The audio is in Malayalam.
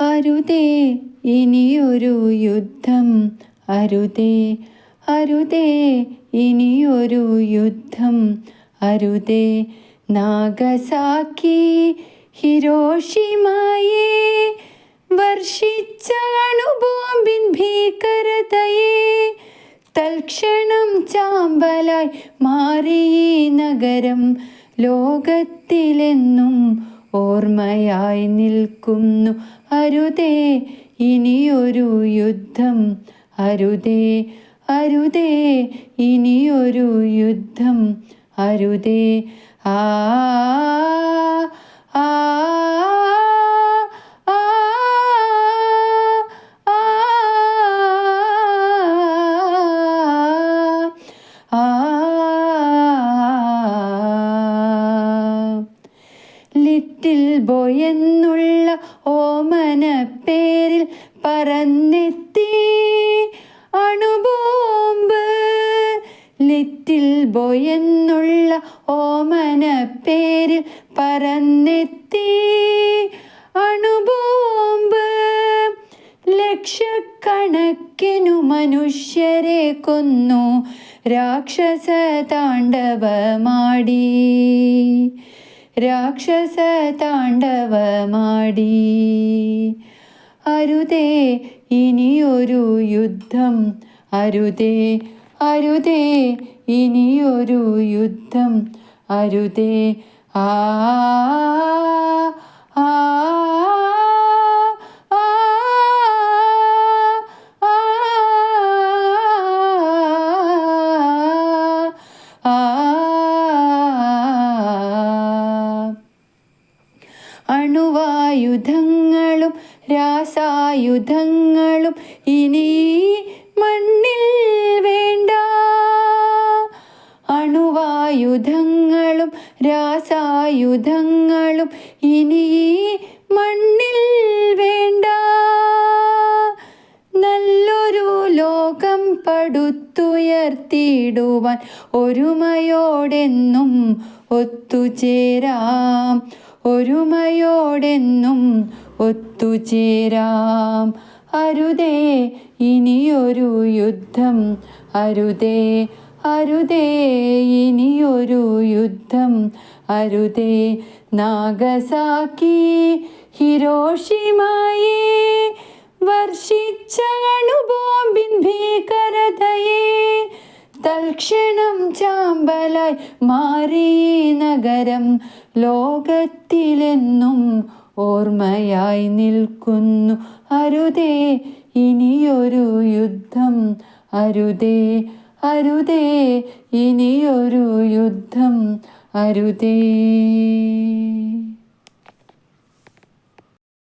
അരുതേ ഇനിയൊരു യുദ്ധം. അരുതേ അരുതേ ഇനിയൊരു യുദ്ധം. അരുതേ നാഗസാക്കി ഹിരോഷിമയെ വർഷിച്ച അണുബോംബിൻ ഭീകരതയെ തൽക്ഷണം ചാമ്പലായി മാറി നഗരം ലോകത്തിലെന്നും ഓർമ്മയായി നിൽക്കുന്നു. അരുതേ ഇനിയൊരു യുദ്ധം. അരുതേ അരുതേ ഇനിയൊരു യുദ്ധം. അരുതേ ആ ലിറ്റിൽ ബോയ് എന്നുള്ള ഓമന പേരിൽ പറന്നെത്തി. അണുബോംബ് ലിറ്റിൽ ബോയ് എന്നുള്ള ഓമന പേരിൽ പറന്നെത്തി. അണുബോംബ് ലക്ഷക്കണക്കിനു മനുഷ്യരെ കൊന്നു. രാക്ഷസ താണ്ഡവമാടി. രാക്ഷസ താണ്ഡവമാടി. അരുതേ ഇനിയൊരു യുദ്ധം. അരുതേ അരുതേ ഇനിയൊരു യുദ്ധം. അരുതേ ആ അണുവായുധങ്ങളും രാസായുധങ്ങളും ഇനി മണ്ണിൽ വേണ്ട. അണുവായുധങ്ങളും രാസായുധങ്ങളും ഇനി മണ്ണിൽ വേണ്ട. നല്ലൊരു ലോകം പടുത്തുയർത്തിയിടുവാൻ ഒരുമയോടെന്നും ഒത്തുചേരാം. ഒരുമയോടെന്നും ഒത്തുചേരാം. അരുതേ ഇനിയൊരു യുദ്ധം. അരുതേ അരുതേ ഇനിയൊരു യുദ്ധം. അരുതേ നാഗസാക്കി ഹിരോഷിമയെ തൽക്ഷണം ചാമ്പലായി മാറി നഗരം ലോകത്തിലെന്നും ഓർമ്മയായി നിൽക്കുന്നു. അരുതേ ഇനിയൊരു യുദ്ധം. അരുതേ അരുതേ ഇനിയൊരു യുദ്ധം. അരുതേ.